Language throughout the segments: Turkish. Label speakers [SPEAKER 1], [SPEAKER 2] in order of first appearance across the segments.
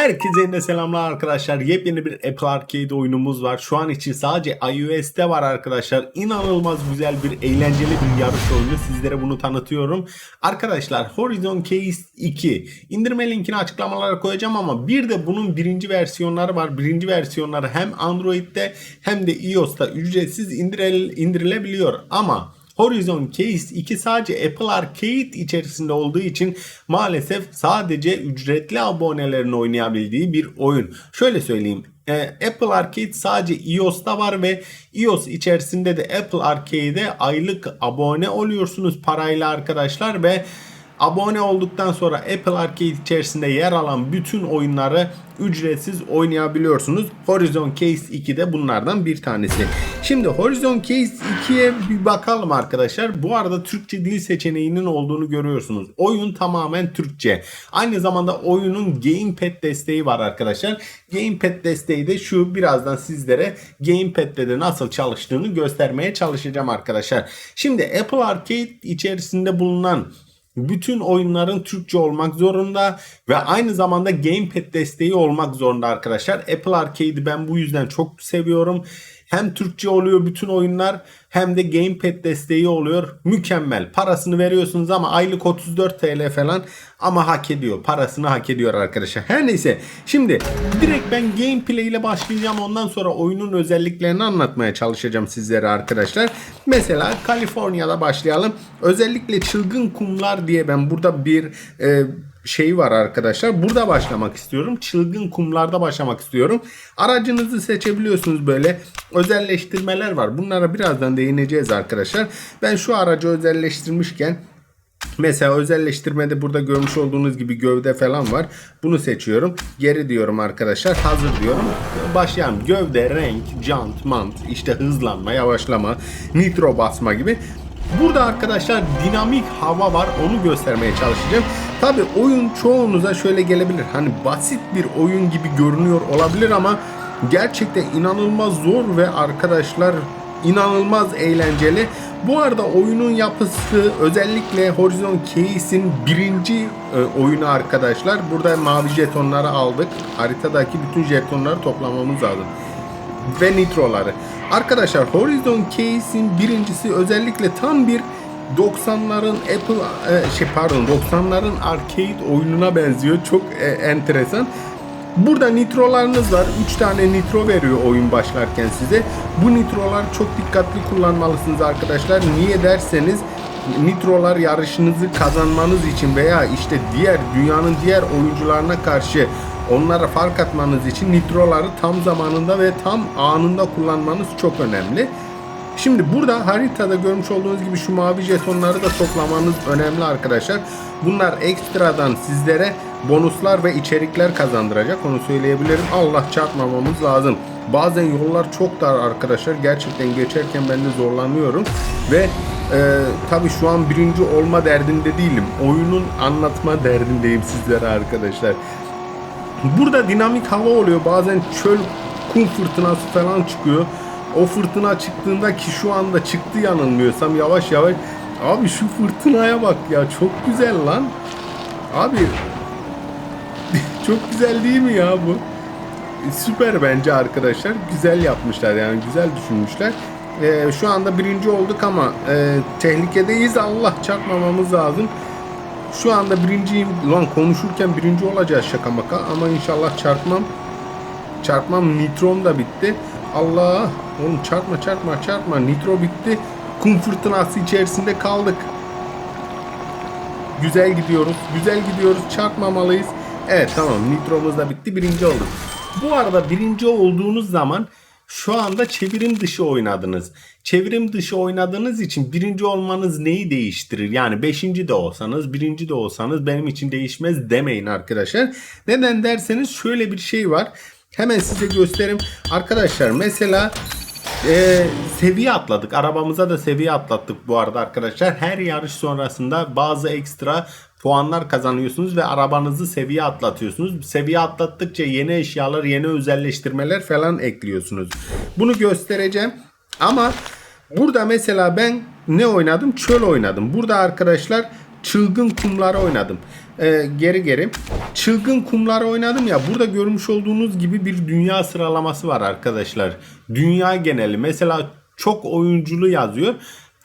[SPEAKER 1] Herkese yine selamlar arkadaşlar. Yepyeni bir Apple Arcade oyunumuz var. Şu an için sadece iOS'te var arkadaşlar. İnanılmaz güzel bir eğlenceli bir yarış oyunu. Sizlere bunu tanıtıyorum. Arkadaşlar Horizon Case 2 indirme linkini açıklamalara koyacağım ama bir de bunun birinci versiyonları var. Birinci versiyonları hem Android'de hem de iOS'ta ücretsiz indiril- indirilebiliyor. Ama Horizon Case 2 sadece Apple Arcade içerisinde olduğu için maalesef sadece ücretli abonelerin oynayabildiği bir oyun. Şöyle söyleyeyim. e, Apple Arcade sadece iOS'ta var ve iOS içerisinde de Apple Arcade'e aylık abone oluyorsunuz parayla arkadaşlar ve Abone olduktan sonra Apple Arcade içerisinde yer alan bütün oyunları ücretsiz oynayabiliyorsunuz. Horizon Case 2 de bunlardan bir tanesi. Şimdi Horizon Case 2'ye bir bakalım arkadaşlar. Bu arada Türkçe dil seçeneğinin olduğunu görüyorsunuz. Oyun tamamen Türkçe. Aynı zamanda oyunun Gamepad desteği var arkadaşlar. Gamepad desteği de şu birazdan sizlere Gamepad'de de nasıl çalıştığını göstermeye çalışacağım arkadaşlar. Şimdi Apple Arcade içerisinde bulunan bütün oyunların Türkçe olmak zorunda ve aynı zamanda Gamepad desteği olmak zorunda arkadaşlar. Apple Arcade'i ben bu yüzden çok seviyorum. Hem Türkçe oluyor bütün oyunlar hem de Gamepad desteği oluyor. Mükemmel. Parasını veriyorsunuz ama aylık 34 TL falan ama hak ediyor. Parasını hak ediyor arkadaşlar. Her neyse. Şimdi direkt ben gameplay ile başlayacağım. Ondan sonra oyunun özelliklerini anlatmaya çalışacağım sizlere arkadaşlar. Mesela Kaliforniya'da başlayalım. Özellikle çılgın kumlar diye ben burada bir e, şey var arkadaşlar. Burada başlamak istiyorum. Çılgın kumlarda başlamak istiyorum. Aracınızı seçebiliyorsunuz böyle. Özelleştirmeler var. Bunlara birazdan değineceğiz arkadaşlar. Ben şu aracı özelleştirmişken Mesela özelleştirmede burada görmüş olduğunuz gibi gövde falan var. Bunu seçiyorum. Geri diyorum arkadaşlar. Hazır diyorum. Başlayalım. Gövde, renk, jant, mant, işte hızlanma, yavaşlama, nitro basma gibi. Burada arkadaşlar dinamik hava var. Onu göstermeye çalışacağım. Tabi oyun çoğunuza şöyle gelebilir. Hani basit bir oyun gibi görünüyor olabilir ama gerçekten inanılmaz zor ve arkadaşlar inanılmaz eğlenceli. Bu arada oyunun yapısı özellikle Horizon Case'in birinci e, oyunu arkadaşlar. Burada mavi jetonları aldık. Haritadaki bütün jetonları toplamamız lazım. Ve nitroları. Arkadaşlar Horizon Case'in birincisi özellikle tam bir 90'ların Apple e, şey pardon 90'ların arcade oyununa benziyor. Çok e, enteresan. Burada nitrolarınız var. 3 tane nitro veriyor oyun başlarken size. Bu nitrolar çok dikkatli kullanmalısınız arkadaşlar. Niye derseniz nitrolar yarışınızı kazanmanız için veya işte diğer dünyanın diğer oyuncularına karşı onlara fark atmanız için nitroları tam zamanında ve tam anında kullanmanız çok önemli. Şimdi burada haritada görmüş olduğunuz gibi şu mavi jetonları da toplamanız önemli arkadaşlar. Bunlar ekstradan sizlere bonuslar ve içerikler kazandıracak onu söyleyebilirim. Allah çarpmamamız lazım. Bazen yollar çok dar arkadaşlar. Gerçekten geçerken ben de zorlanıyorum. Ve e, tabi şu an birinci olma derdinde değilim. Oyunun anlatma derdindeyim sizlere arkadaşlar. Burada dinamik hava oluyor. Bazen çöl kum fırtınası falan çıkıyor. O fırtına çıktığında ki şu anda çıktı yanılmıyorsam yavaş yavaş. Abi şu fırtınaya bak ya çok güzel lan. Abi çok güzel değil mi ya bu? Süper bence arkadaşlar. Güzel yapmışlar yani güzel düşünmüşler. Ee, şu anda birinci olduk ama e, tehlikedeyiz. Allah çarpmamamız lazım. Şu anda birinciyim. Lan konuşurken birinci olacağız şaka maka ama inşallah çarpmam. Çarpmam nitrom da bitti. Allah oğlum çarpma çarpma çarpma nitro bitti. Kum fırtınası içerisinde kaldık. Güzel gidiyoruz. Güzel gidiyoruz. Çarpmamalıyız. Evet tamam nitromuz da bitti. Birinci olduk. Bu arada birinci olduğunuz zaman şu anda çevirim dışı oynadınız. Çevirim dışı oynadığınız için birinci olmanız neyi değiştirir? Yani beşinci de olsanız, birinci de olsanız benim için değişmez demeyin arkadaşlar. Neden derseniz şöyle bir şey var. Hemen size göstereyim. Arkadaşlar mesela e, seviye atladık. Arabamıza da seviye atlattık bu arada arkadaşlar. Her yarış sonrasında bazı ekstra puanlar kazanıyorsunuz ve arabanızı seviye atlatıyorsunuz. Seviye atlattıkça yeni eşyalar, yeni özelleştirmeler falan ekliyorsunuz. Bunu göstereceğim. Ama burada mesela ben ne oynadım? Çöl oynadım. Burada arkadaşlar çılgın kumları oynadım. Ee, geri geri. çılgın kumları oynadım ya burada görmüş olduğunuz gibi bir dünya sıralaması var arkadaşlar. Dünya geneli mesela çok oyunculu yazıyor.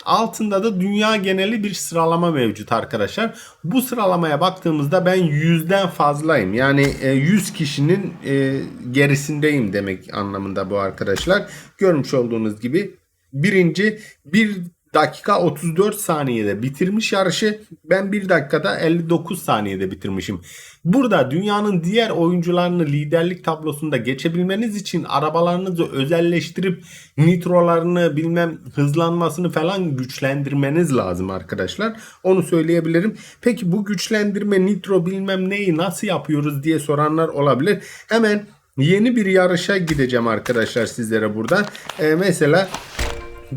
[SPEAKER 1] Altında da dünya geneli bir sıralama mevcut arkadaşlar. Bu sıralamaya baktığımızda ben yüzden fazlayım. Yani e, 100 kişinin e, gerisindeyim demek anlamında bu arkadaşlar. Görmüş olduğunuz gibi birinci bir dakika 34 saniyede bitirmiş yarışı. Ben 1 dakikada 59 saniyede bitirmişim. Burada dünyanın diğer oyuncularını liderlik tablosunda geçebilmeniz için arabalarınızı özelleştirip nitrolarını bilmem hızlanmasını falan güçlendirmeniz lazım arkadaşlar. Onu söyleyebilirim. Peki bu güçlendirme nitro bilmem neyi nasıl yapıyoruz diye soranlar olabilir. Hemen yeni bir yarışa gideceğim arkadaşlar sizlere burada. Ee, mesela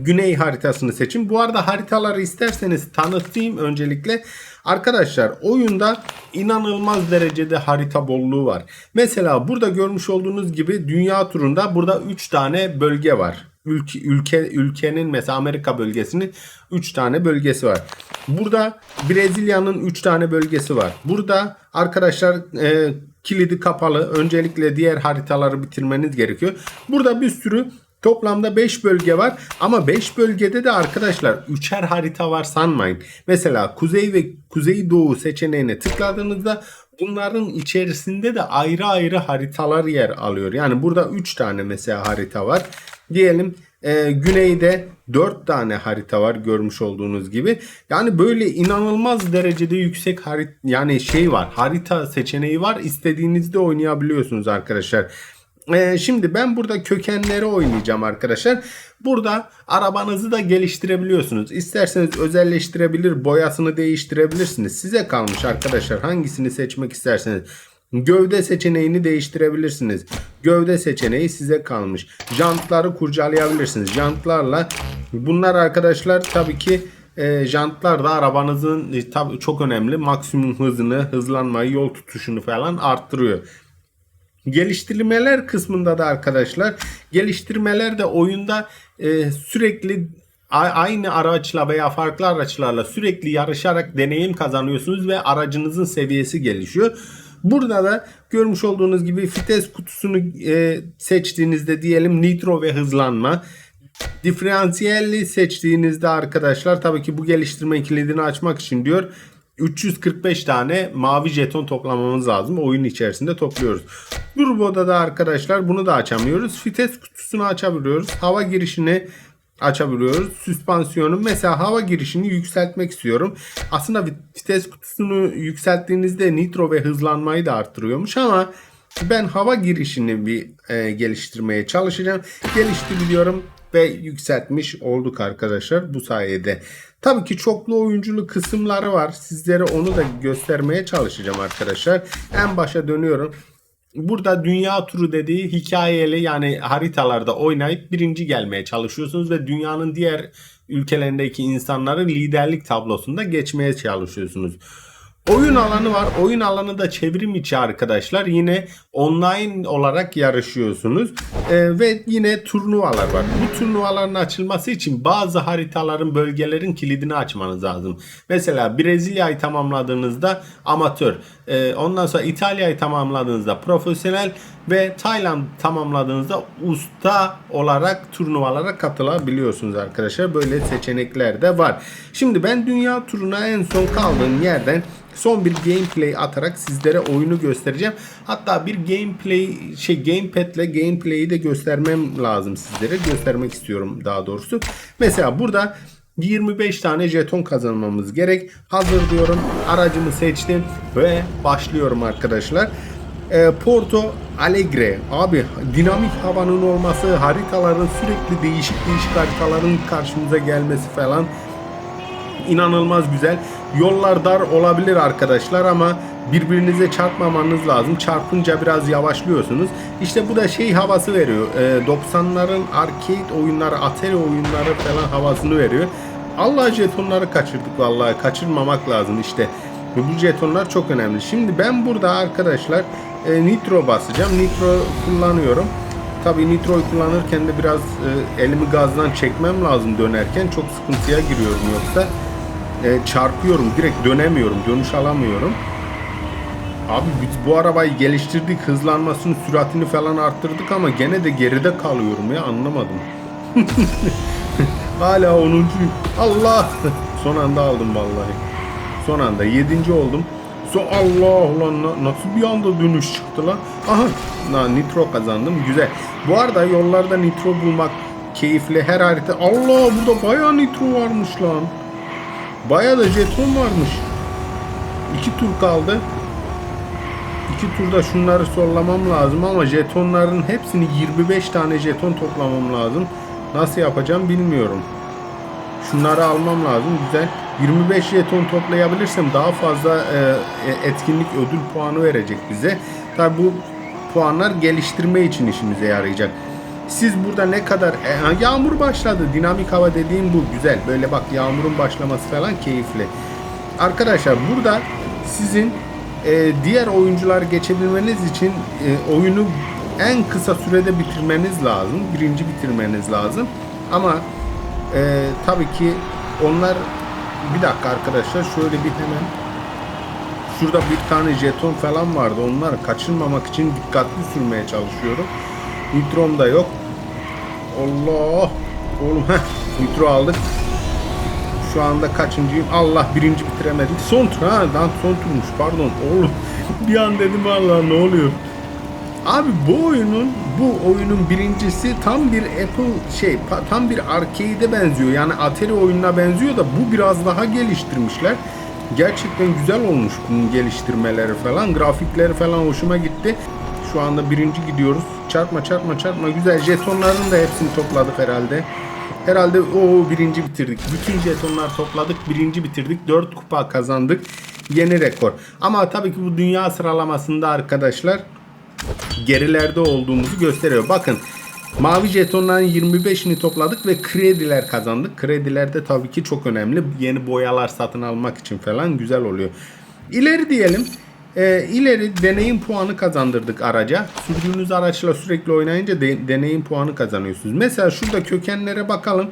[SPEAKER 1] güney haritasını seçin. Bu arada haritaları isterseniz tanıtayım öncelikle. Arkadaşlar oyunda inanılmaz derecede harita bolluğu var. Mesela burada görmüş olduğunuz gibi dünya turunda burada 3 tane bölge var. Ülke, ülke ülkenin mesela Amerika bölgesinin 3 tane bölgesi var. Burada Brezilya'nın 3 tane bölgesi var. Burada arkadaşlar e, kilidi kapalı. Öncelikle diğer haritaları bitirmeniz gerekiyor. Burada bir sürü Toplamda 5 bölge var ama 5 bölgede de arkadaşlar 3'er harita var sanmayın. Mesela kuzey ve kuzeydoğu seçeneğine tıkladığınızda bunların içerisinde de ayrı ayrı haritalar yer alıyor. Yani burada 3 tane mesela harita var. Diyelim e, güneyde 4 tane harita var görmüş olduğunuz gibi. Yani böyle inanılmaz derecede yüksek harita yani şey var harita seçeneği var. İstediğinizde oynayabiliyorsunuz arkadaşlar. Ee, şimdi ben burada kökenleri oynayacağım arkadaşlar. Burada arabanızı da geliştirebiliyorsunuz. İsterseniz özelleştirebilir, boyasını değiştirebilirsiniz. Size kalmış arkadaşlar hangisini seçmek isterseniz. Gövde seçeneğini değiştirebilirsiniz. Gövde seçeneği size kalmış. Jantları kurcalayabilirsiniz. Jantlarla bunlar arkadaşlar tabii ki e, jantlar da arabanızın e, tabii çok önemli. Maksimum hızını, hızlanmayı, yol tutuşunu falan arttırıyor. Geliştirmeler kısmında da arkadaşlar geliştirmeler de oyunda e, sürekli aynı araçla veya farklı araçlarla sürekli yarışarak deneyim kazanıyorsunuz ve aracınızın seviyesi gelişiyor. Burada da görmüş olduğunuz gibi vites kutusunu e, seçtiğinizde diyelim nitro ve hızlanma. Diferansiyelli seçtiğinizde arkadaşlar tabii ki bu geliştirme kilidini açmak için diyor 345 tane mavi jeton toplamamız lazım. Oyun içerisinde topluyoruz. Turbo'da da arkadaşlar bunu da açamıyoruz. Vites kutusunu açabiliyoruz. Hava girişini açabiliyoruz. Süspansiyonu mesela hava girişini yükseltmek istiyorum. Aslında vites kutusunu yükselttiğinizde nitro ve hızlanmayı da arttırıyormuş ama ben hava girişini bir e, geliştirmeye çalışacağım. Geliştiriliyorum ve yükseltmiş olduk arkadaşlar bu sayede. Tabii ki çoklu oyunculu kısımları var. Sizlere onu da göstermeye çalışacağım arkadaşlar. En başa dönüyorum. Burada dünya turu dediği hikayeli yani haritalarda oynayıp birinci gelmeye çalışıyorsunuz ve dünyanın diğer ülkelerindeki insanları liderlik tablosunda geçmeye çalışıyorsunuz. Oyun alanı var. Oyun alanı da çevrim içi arkadaşlar. Yine online olarak yarışıyorsunuz. Ee, ve yine turnuvalar var. Bu turnuvaların açılması için bazı haritaların, bölgelerin kilidini açmanız lazım. Mesela Brezilya'yı tamamladığınızda amatör. Ee, ondan sonra İtalya'yı tamamladığınızda profesyonel ve Tayland tamamladığınızda usta olarak turnuvalara katılabiliyorsunuz arkadaşlar. Böyle seçenekler de var. Şimdi ben dünya turuna en son kaldığım yerden son bir gameplay atarak sizlere oyunu göstereceğim. Hatta bir gameplay şey gamepad ile gameplay'i de göstermem lazım sizlere. Göstermek istiyorum daha doğrusu. Mesela burada 25 tane jeton kazanmamız gerek. Hazır diyorum. Aracımı seçtim ve başlıyorum arkadaşlar. E, Porto Alegre abi dinamik havanın olması haritaların sürekli değişik değişik haritaların karşımıza gelmesi falan inanılmaz güzel. Yollar dar olabilir arkadaşlar ama birbirinize çarpmamanız lazım. Çarpınca biraz yavaşlıyorsunuz. İşte bu da şey havası veriyor. E, 90'ların arcade oyunları, Atari oyunları falan havasını veriyor. Allah jetonları kaçırdık vallahi. Kaçırmamak lazım işte. Bu jetonlar çok önemli. Şimdi ben burada arkadaşlar e, nitro basacağım. Nitro kullanıyorum. Tabi nitroyu kullanırken de biraz e, elimi gazdan çekmem lazım dönerken. Çok sıkıntıya giriyorum yoksa e, çarpıyorum. Direkt dönemiyorum. Dönüş alamıyorum. Abi biz bu arabayı geliştirdik, hızlanmasını, süratini falan arttırdık ama gene de geride kalıyorum ya anlamadım. Hala 10. Allah! Son anda aldım vallahi. Son anda 7. oldum. So Allah ulan na- nasıl bir anda dönüş çıktı lan. Aha na, nitro kazandım güzel. Bu arada yollarda nitro bulmak keyifli her harita. Allah burada bayağı nitro varmış lan. Bayağı da jeton varmış. İki tur kaldı. İki turda şunları sollamam lazım ama jetonların hepsini 25 tane jeton toplamam lazım. Nasıl yapacağım bilmiyorum. Şunları almam lazım. Güzel. 25 jeton toplayabilirsem daha fazla e, e, etkinlik ödül puanı verecek bize. Tabi bu puanlar geliştirme için işimize yarayacak. Siz burada ne kadar e, yağmur başladı. Dinamik hava dediğim bu güzel. Böyle bak yağmurun başlaması falan keyifli. Arkadaşlar burada sizin e, diğer oyuncular geçebilmeniz için e, oyunu en kısa sürede bitirmeniz lazım. Birinci bitirmeniz lazım. Ama e, tabii ki onlar bir dakika arkadaşlar şöyle bir hemen şurada bir tane jeton falan vardı. Onları kaçırmamak için dikkatli sürmeye çalışıyorum. Nitrom da yok. Allah. Oğlum heh, nitro aldık. Şu anda kaçıncıyım? Allah birinci bitiremedik. Son tur ha. Lan son turmuş pardon. Oğlum bir an dedim Allah ne oluyor? Abi bu oyunun bu oyunun birincisi tam bir Apple şey tam bir arcade'e benziyor. Yani Atari oyununa benziyor da bu biraz daha geliştirmişler. Gerçekten güzel olmuş bunun geliştirmeleri falan. Grafikleri falan hoşuma gitti. Şu anda birinci gidiyoruz. Çarpma çarpma çarpma güzel. Jetonların da hepsini topladık herhalde. Herhalde o birinci bitirdik. Bütün jetonlar topladık. Birinci bitirdik. 4 kupa kazandık. Yeni rekor. Ama tabii ki bu dünya sıralamasında arkadaşlar gerilerde olduğumuzu gösteriyor. Bakın mavi jetonların 25'ini topladık ve krediler kazandık. Krediler de tabii ki çok önemli. Yeni boyalar satın almak için falan güzel oluyor. İleri diyelim. Ee, ileri deneyim puanı kazandırdık araca. Sürdüğünüz araçla sürekli oynayınca de- deneyim puanı kazanıyorsunuz. Mesela şurada kökenlere bakalım.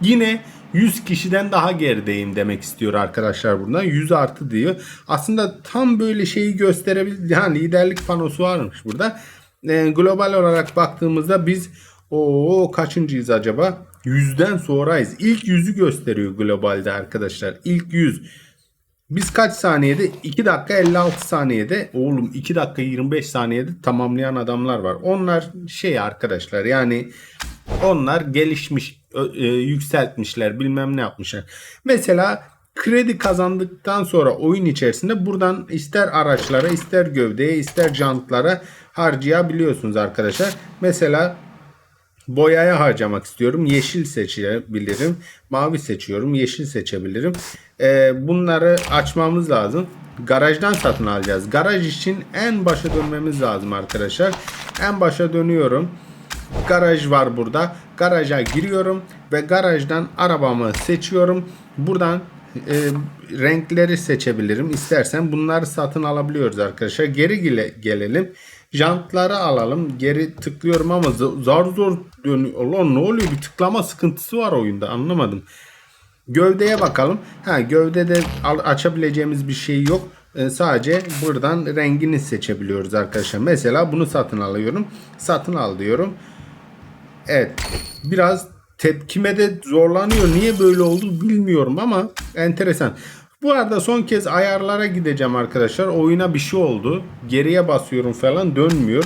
[SPEAKER 1] Yine 100 kişiden daha gerideyim demek istiyor arkadaşlar burada. 100 artı diyor. Aslında tam böyle şeyi gösterebilir. Yani liderlik panosu varmış burada. Ee, global olarak baktığımızda biz o kaçıncıyız acaba? 100'den sonrayız. İlk 100'ü gösteriyor globalde arkadaşlar. İlk 100. Biz kaç saniyede? 2 dakika 56 saniyede. Oğlum 2 dakika 25 saniyede tamamlayan adamlar var. Onlar şey arkadaşlar yani onlar gelişmiş, e, yükseltmişler, bilmem ne yapmışlar. Mesela kredi kazandıktan sonra oyun içerisinde buradan ister araçlara, ister gövdeye, ister jantlara harcayabiliyorsunuz arkadaşlar. Mesela boyaya harcamak istiyorum. Yeşil seçebilirim. Mavi seçiyorum. Yeşil seçebilirim. Ee, bunları açmamız lazım. Garajdan satın alacağız. Garaj için en başa dönmemiz lazım arkadaşlar. En başa dönüyorum. Garaj var burada. Garaja giriyorum ve garajdan arabamı seçiyorum. Buradan e, renkleri seçebilirim. İstersen bunları satın alabiliyoruz arkadaşlar. Geri gele, gelelim. Jantları alalım. Geri tıklıyorum ama zar zor dönüyor. Ulan ne oluyor? Bir tıklama sıkıntısı var oyunda. Anlamadım. Gövdeye bakalım. Ha gövdede açabileceğimiz bir şey yok. Ee, sadece buradan rengini seçebiliyoruz arkadaşlar. Mesela bunu satın alıyorum. Satın al diyorum. Evet. Biraz tepkime de zorlanıyor. Niye böyle oldu bilmiyorum ama enteresan. Bu arada son kez ayarlara gideceğim arkadaşlar. Oyuna bir şey oldu. Geriye basıyorum falan dönmüyor.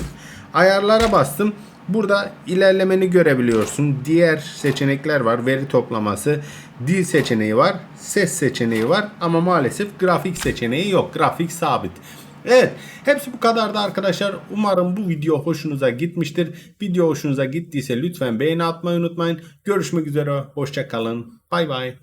[SPEAKER 1] Ayarlara bastım. Burada ilerlemeni görebiliyorsun. Diğer seçenekler var. Veri toplaması, dil seçeneği var, ses seçeneği var ama maalesef grafik seçeneği yok. Grafik sabit. Evet, hepsi bu kadardı arkadaşlar. Umarım bu video hoşunuza gitmiştir. Video hoşunuza gittiyse lütfen beğeni atmayı unutmayın. Görüşmek üzere, hoşça kalın. Bay bay.